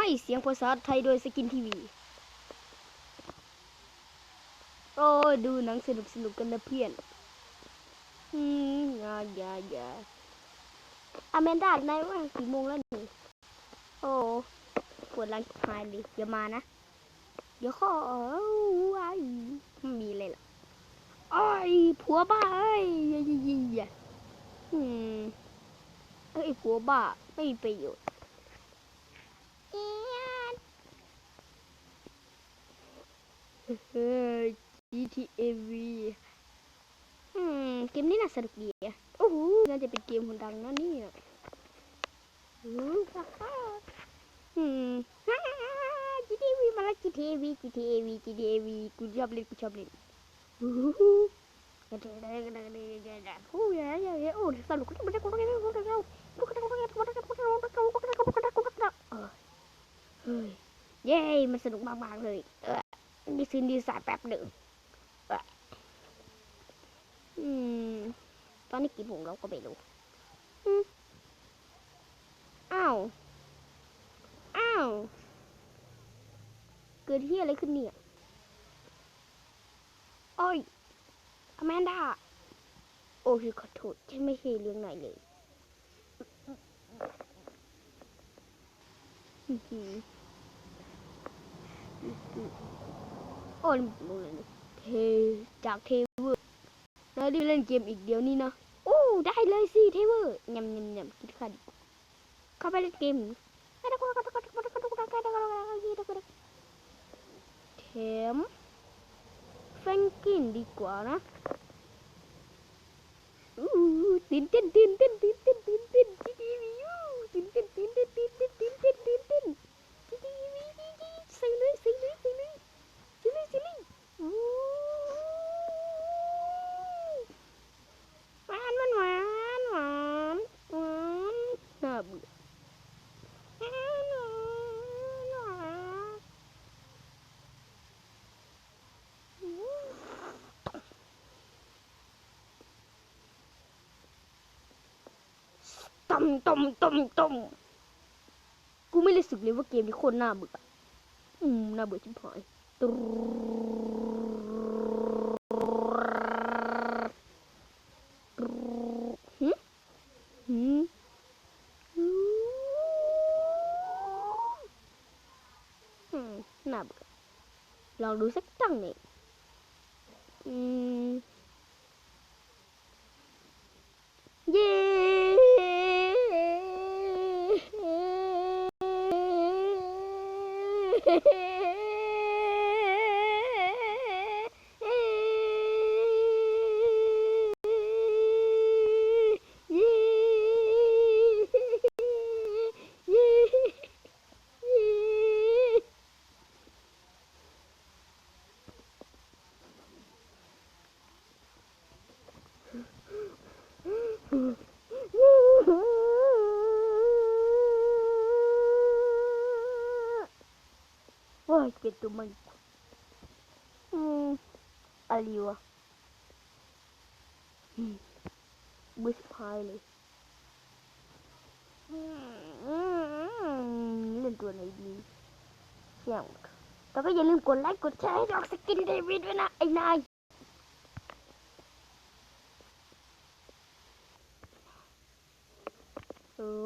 ให้เสียงภาษาไทยโดยสกินทีวี โอ้ดูหนังสนุกสนุกกันนะเพื่อน อืมอยาอยาอยาอเมนดาดนายว่ากี่โมงแล้วนี่ โอ้ปวดหลังหายเลยอย่ามานะ เดี๋ยวข้อไอ้มีเลยล่ะไอ้ผัวบ้าไอ้ยยยยอืมยอ้ผัยบ้าไม่มียระโยชน์ Eh, GTA V. Hmm game ini nasa rugi ya? Oh, uhu nanti game hundang nani ya hmm hmm. GTA V malah GTA V GTA V GTA V. Kujablin kujablin uhu Yay มันสนุกมากๆเลย ดีซินดีสายแป๊บหนึ่งอืม ตอนนี้กี่โมงเราก็ไม่รู้อ้าว อ้าว เกิดที่อะไรขึ้นเนี่ย โอ้ยอแมนดา โอ้ยขอโทษฉันไม่ใช่เรื่องไหนเลย อือ โอ้ยลงเลยเทจากเทเวอร์แล้วได้เล่นเกมอีกเดียวนี่นะโอ้ได้เลยสิเทเวอร์ยำยำยำกินขันเข้าไปเล่นเกมเทมแฟงกินดีกว่านะอู้ตื่นเต้นตื่นเต้นตื่นเต้นตื่นเต้นจีดีวิวตื่นเต้น ต้มต้มต้มต้มกูไม่รู้สึกเลยว่าเกมนี้โคตรน่าเบื่ออืมน่าเบื่อชิบหาย 나보다 랑루 색당네 음 예. 헤헤 ลยอืมเล่นตัวไหนดีเสี่ยงแต่ก็อย่าลืมกดไลค์กดแชร์ให้ดอกสกินเดวิดด้วยนะ ไอ้นาย who